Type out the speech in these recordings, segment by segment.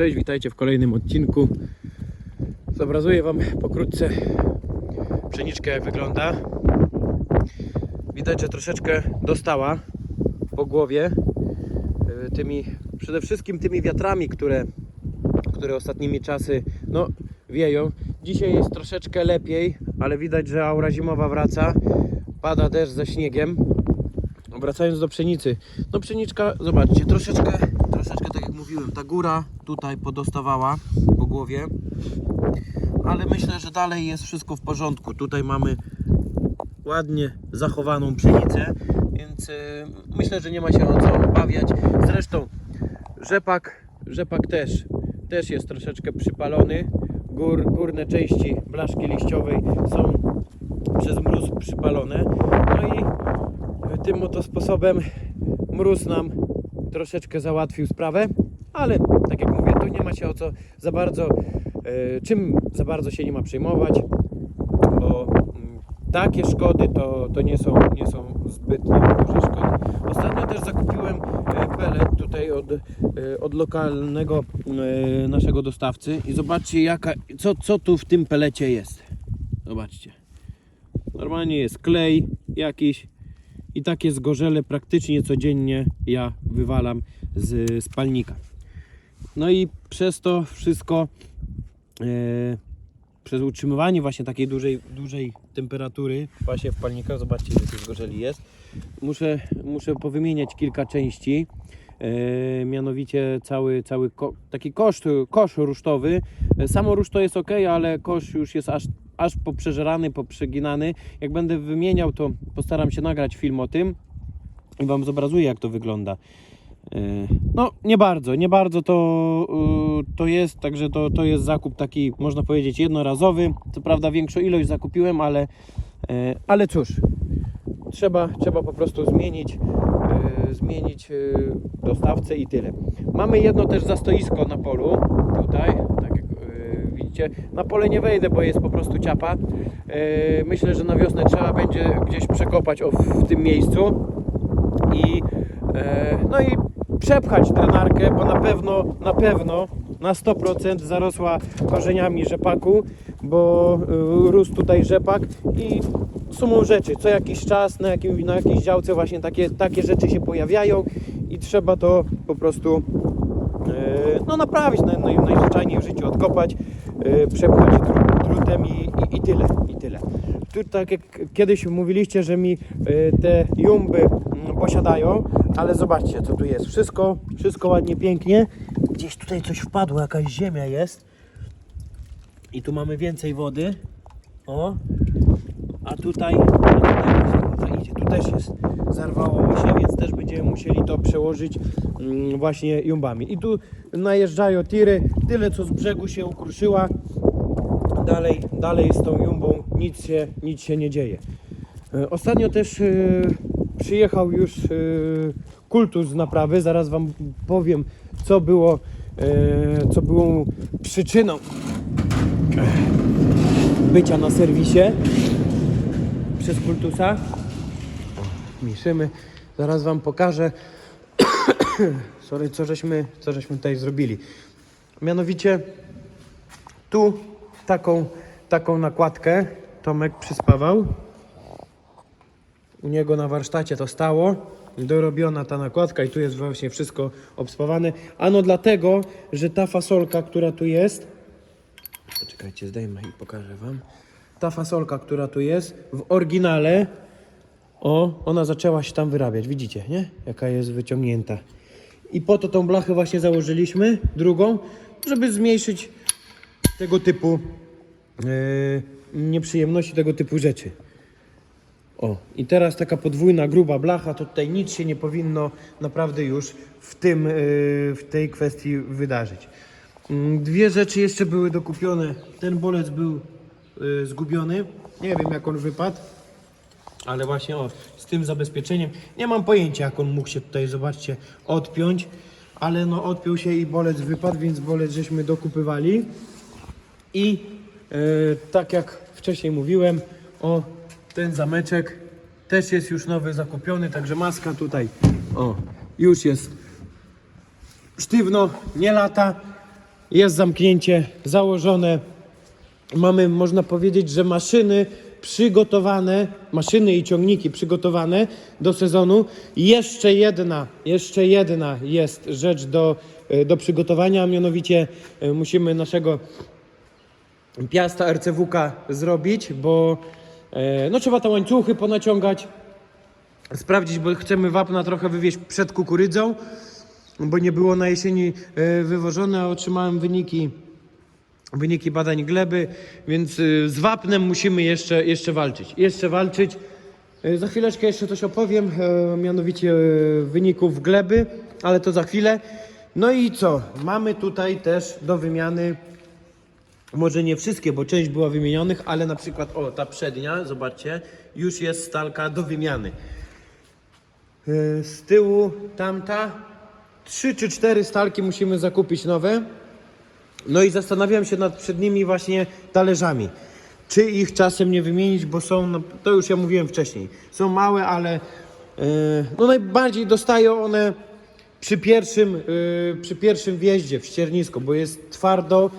Cześć, witajcie w kolejnym odcinku. Zobrazuję Wam pokrótce pszeniczkę jak wygląda. Widać, że troszeczkę dostała po głowie y, tymi, przede wszystkim tymi wiatrami, które, które ostatnimi czasy no, wieją. Dzisiaj jest troszeczkę lepiej, ale widać, że aura zimowa wraca. Pada deszcz ze śniegiem. Wracając do pszenicy. No pszeniczka, zobaczcie, troszeczkę, troszeczkę tak jak mówiłem, ta góra tutaj podostawała po głowie. Ale myślę, że dalej jest wszystko w porządku. Tutaj mamy ładnie zachowaną pszenicę, więc y, myślę, że nie ma się o co obawiać. Zresztą rzepak, rzepak też, też jest troszeczkę przypalony. Gór, górne części blaszki liściowej są przez mróz przypalone. No i tym oto sposobem mróz nam troszeczkę załatwił sprawę, ale tak jak mówię, tu nie ma się o co za bardzo, e, czym za bardzo się nie ma przejmować, bo mm, takie szkody to, to nie, są, nie są zbytnio duże szkody. Ostatnio też zakupiłem e, pelet tutaj od, e, od lokalnego naszego dostawcy i zobaczcie jaka, co, co tu w tym pelecie jest. Zobaczcie. Normalnie jest klej jakiś i takie zgorzele praktycznie codziennie ja wywalam z spalnika. No i przez to wszystko, e, przez utrzymywanie właśnie takiej dużej, dużej temperatury właśnie w palnikach, zobaczcie ile tych zgorzeli jest, muszę, muszę powymieniać kilka części. E, mianowicie cały, cały ko, taki kosz, kosz rusztowy. E, Samo ruszto jest ok, ale kosz już jest aż, aż poprzeżerany, poprzeginany. Jak będę wymieniał, to postaram się nagrać film o tym i Wam zobrazuję, jak to wygląda. E, No, nie bardzo, nie bardzo to, y, to jest, także to, to jest zakup taki, można powiedzieć, jednorazowy. Co prawda większą ilość zakupiłem, ale, e, ale cóż, trzeba, trzeba po prostu zmienić, e, zmienić e, dostawcę i tyle. Mamy jedno też zastoisko na polu, tutaj, e, Na pole nie wejdę, bo jest po prostu ciapa. E, myślę, że na wiosnę trzeba będzie gdzieś przekopać w tym miejscu i e, no i przepchać drenarkę, bo na pewno, na pewno na 100% zarosła korzeniami rzepaku, bo y, rósł tutaj rzepak i sumą rzeczy, co jakiś czas na, jakim, na jakiejś działce właśnie takie, takie rzeczy się pojawiają i trzeba to po prostu e, no naprawić, naj, naj, najzwyczajniej w życiu odkopać, e, przepchać dru- drutem i, i, i tyle, i tyle. Tu tak jak kiedyś mówiliście, że mi e, te jumby mm, posiadają, ale zobaczcie co tu jest, wszystko, wszystko ładnie, pięknie. Gdzieś tutaj coś wpadło, jakaś ziemia jest i tu mamy więcej wody, o, a tutaj, a tutaj woda idzie, tu też jest, zarwało mi się, więc też będziemy musieli to przełożyć mm, właśnie jumbami. I tu najeżdżają tiry, tyle co z brzegu się ukruszyła, dalej, dalej z tą jumbą nic się, nic się nie dzieje. E, Ostatnio też e, przyjechał już e, kultus z naprawy, zaraz Wam powiem co było, co było przyczyną bycia na serwisie przez kultusa. Miszymy. Zaraz wam pokażę. Sorry, co żeśmy, co żeśmy tutaj zrobili. Mianowicie tu taką, taką nakładkę Tomek przyspawał. U niego na warsztacie to stało. Dorobiona ta nakładka i tu jest właśnie wszystko obspawane. Ano dlatego, że ta fasolka, która tu jest, Czekajcie, zdejmę i pokażę Wam. Ta fasolka, która tu jest, w oryginale, o, ona zaczęła się tam wyrabiać. Widzicie, nie? Jaka jest wyciągnięta. I po to tą blachę właśnie założyliśmy, drugą, żeby zmniejszyć tego typu yy, nieprzyjemności, tego typu rzeczy. O, i teraz taka podwójna, gruba blacha, to tutaj nic się nie powinno naprawdę już w, tym, yy, w tej kwestii wydarzyć. Mm, Dwie rzeczy jeszcze były dokupione. Ten bolec był y, zgubiony. Nie wiem jak on wypadł. Ale właśnie o, z tym zabezpieczeniem. Nie mam pojęcia jak on mógł się tutaj, zobaczcie, odpiąć. Ale no odpiął się i bolec wypadł, więc bolec żeśmy dokupywali. I y, tak jak wcześniej mówiłem, o ten zameczek też jest już nowy zakupiony, także maska tutaj o już jest sztywno, nie lata. Jest zamknięcie założone. Mamy, można powiedzieć, że maszyny przygotowane, maszyny i ciągniki przygotowane do sezonu. Jeszcze jedna, jeszcze jedna jest rzecz do, e, do przygotowania, a mianowicie e, musimy naszego piasta RCWK zrobić, bo e, no trzeba te łańcuchy ponaciągać, sprawdzić, bo chcemy wapna trochę wywieźć przed kukurydzą, bo nie było na jesieni wywożone, a otrzymałem wyniki wyniki badań gleby, więc y, z wapnem musimy jeszcze, jeszcze walczyć. Jeszcze walczyć. Y, Za chwileczkę jeszcze coś opowiem, e, mianowicie e, wyników gleby, ale to za chwilę. No i co? Mamy tutaj też do wymiany, może nie wszystkie, bo część była wymienionych, ale na przykład, o ta przednia, zobaczcie, już jest stalka do wymiany. E, Z tyłu tamta, trzy czy cztery stalki musimy zakupić nowe. No i zastanawiam się nad przednimi właśnie talerzami. Czy ich czasem nie wymienić, bo są, no, to już ja mówiłem wcześniej, są małe, ale e, no najbardziej dostają one przy pierwszym, e, przy pierwszym wjeździe w ściernisko, bo jest twardo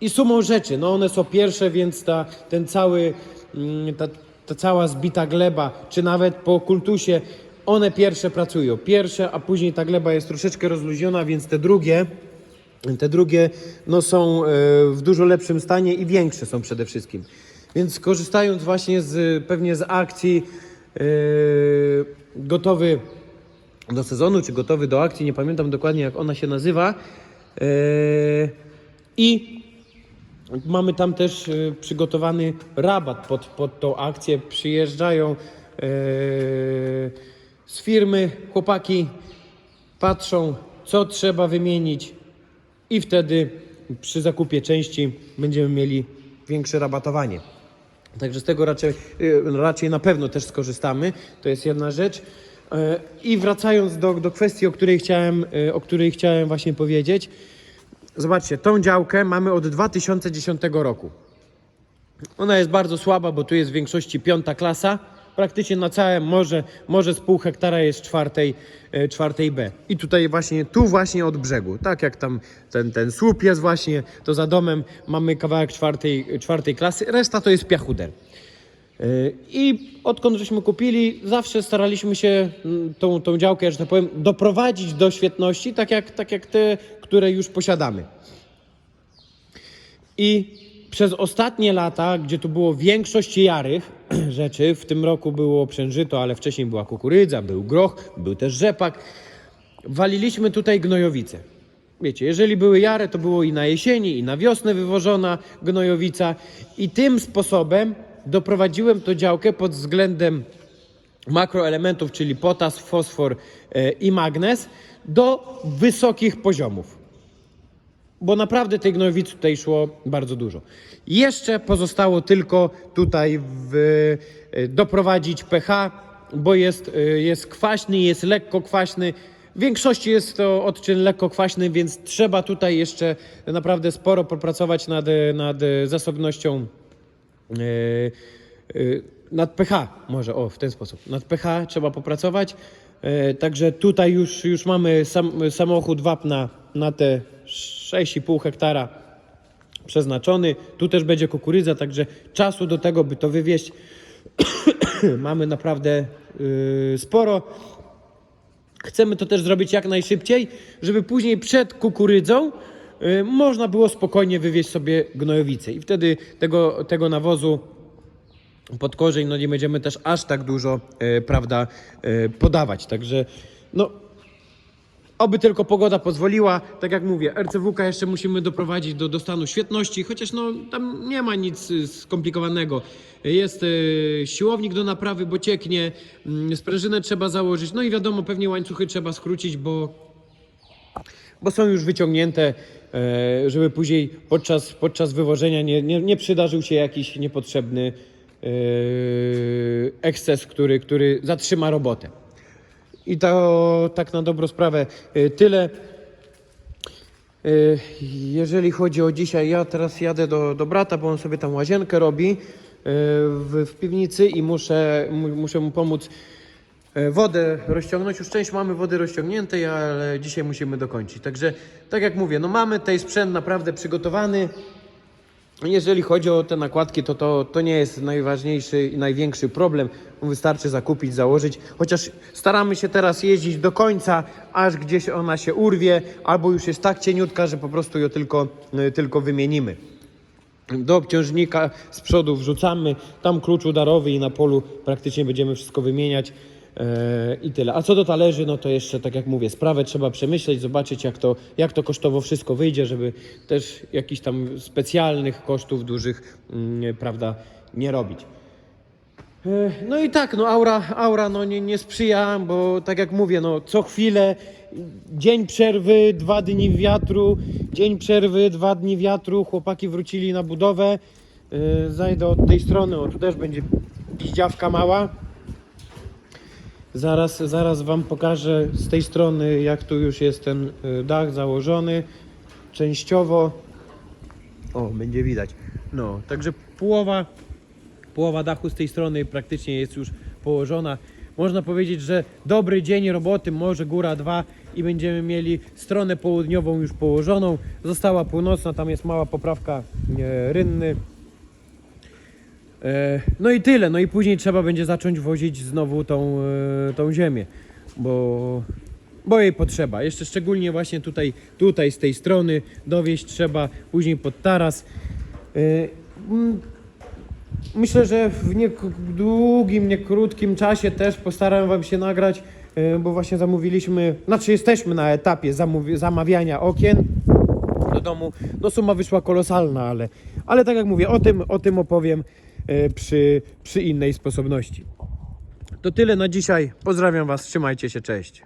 i sumą rzeczy, no one są pierwsze, więc ta, ten cały, mm, ta, ta cała zbita gleba, czy nawet po kultusie, one pierwsze pracują. Pierwsze, a później ta gleba jest troszeczkę rozluźniona, więc te drugie, te drugie no, są e, w dużo lepszym stanie i większe są przede wszystkim. Więc korzystając właśnie z, pewnie z akcji e, gotowy do sezonu, czy gotowy do akcji, nie pamiętam dokładnie jak ona się nazywa. E, I mamy tam też przygotowany rabat pod, pod tą akcję. Przyjeżdżają z firmy chłopaki, patrzą co trzeba wymienić i wtedy przy zakupie części będziemy mieli większe rabatowanie. Także z tego raczej, y, raczej na pewno też skorzystamy. To jest jedna rzecz. E, I wracając do, do kwestii, o której, chciałem, y, o której chciałem właśnie powiedzieć. Zobaczcie, tą działkę mamy od 2010 roku. Ona jest bardzo słaba, bo tu jest w większości piąta klasa. Praktycznie na całym morze, morze z pół hektara jest czwartej, e, czwartej B. I tutaj właśnie, tu właśnie od brzegu, tak jak tam ten, ten słup jest właśnie, to za domem mamy kawałek czwartej, czwartej klasy, reszta to jest piachuder. E, I odkąd żeśmy kupili, zawsze staraliśmy się mm, tą, tą działkę, że tak powiem, doprowadzić do świetności, tak jak, tak jak te, które już posiadamy. I przez ostatnie lata, gdzie tu było większość jarych rzeczy, w tym roku było przężyto, ale wcześniej była kukurydza, był groch, był też rzepak, waliliśmy tutaj gnojowice. Wiecie, jeżeli były jare, to było i na jesieni, i na wiosnę wywożona gnojowica. I tym sposobem doprowadziłem tę działkę pod względem makroelementów, czyli potas, fosfor e, i magnez, do wysokich poziomów bo naprawdę tej gnojowicy tutaj szło bardzo dużo. Jeszcze pozostało tylko tutaj w, e, doprowadzić pH, bo jest, e, jest kwaśny, jest lekko kwaśny. W większości jest to odczyn lekko kwaśny, więc trzeba tutaj jeszcze naprawdę sporo popracować nad, nad zasobnością nad pH, może o w ten sposób. Nad pH trzeba popracować. Także tutaj już, już mamy sam, samochód wapna na te 6,5 hektara przeznaczony. Tu też będzie kukurydza, także czasu do tego, by to wywieźć, mamy naprawdę yy, sporo. Chcemy to też zrobić jak najszybciej, żeby później przed kukurydzą y, można było spokojnie wywieźć sobie gnojowicę. I wtedy tego, tego nawozu pod korzeń no nie będziemy też aż tak dużo e, prawda, e, podawać. Także no Oby tylko pogoda pozwoliła, tak jak mówię, RCWK jeszcze musimy doprowadzić do, do stanu świetności, chociaż no, tam nie ma nic y, skomplikowanego. Jest y, siłownik do naprawy, bo cieknie, mm, sprężynę trzeba założyć, no i wiadomo, pewnie łańcuchy trzeba skrócić, bo, bo są już wyciągnięte, e, żeby później podczas, podczas wywożenia nie, nie, nie przydarzył się jakiś niepotrzebny e, eksces, który, który zatrzyma robotę. I to tak na dobrą sprawę y, tyle. Y, Jeżeli chodzi o dzisiaj, ja teraz jadę do, do brata, bo on sobie tam łazienkę robi y, w, w piwnicy i muszę, mu- muszę mu pomóc e, wodę rozciągnąć. Już część mamy wody rozciągniętej, ale dzisiaj musimy dokończyć. Także, tak jak mówię, no mamy ten sprzęt naprawdę przygotowany. Jeżeli chodzi o te nakładki, to, to to nie jest najważniejszy i największy problem. Wystarczy zakupić, założyć. Chociaż staramy się teraz jeździć do końca, aż gdzieś ona się urwie, albo już jest tak cieniutka, że po prostu ją tylko, y, tylko wymienimy. Do obciążnika z przodu wrzucamy, tam klucz udarowy i na polu praktycznie będziemy wszystko wymieniać i tyle. A co do talerzy, no to jeszcze tak jak mówię, sprawę trzeba przemyśleć, zobaczyć jak to, jak to kosztowo wszystko wyjdzie, żeby też jakichś tam specjalnych kosztów dużych, mm, prawda, nie robić. E, No i tak, no aura, aura no nie, nie sprzyja, bo tak jak mówię, no co chwilę dzień przerwy, dwa dni wiatru, dzień przerwy, dwa dni wiatru, chłopaki wrócili na budowę. E, Zajdę od tej strony, o tu też będzie piździawka mała. Zaraz, zaraz Wam pokażę z tej strony, jak tu już jest ten e, dach założony. Częściowo, o, będzie widać. No, także połowa Połowa dachu z tej strony praktycznie jest już położona. Można powiedzieć, że dobry dzień roboty, może góra 2 i będziemy mieli stronę południową już położoną. Została północna, tam jest mała poprawka e, rynny. E, no i tyle. No i później trzeba będzie zacząć wozić znowu tą, e, tą ziemię, bo, bo jej potrzeba. Jeszcze szczególnie właśnie tutaj, tutaj z tej strony dowieść trzeba, później pod taras. E, Myślę, że w nie długim, nie krótkim czasie też postaram Wam się nagrać, bo właśnie zamówiliśmy, znaczy jesteśmy na etapie zamawiania okien do domu. No suma wyszła kolosalna, ale, ale tak jak mówię, o tym, o tym opowiem przy, przy innej sposobności. To tyle na dzisiaj. Pozdrawiam Was, trzymajcie się, cześć.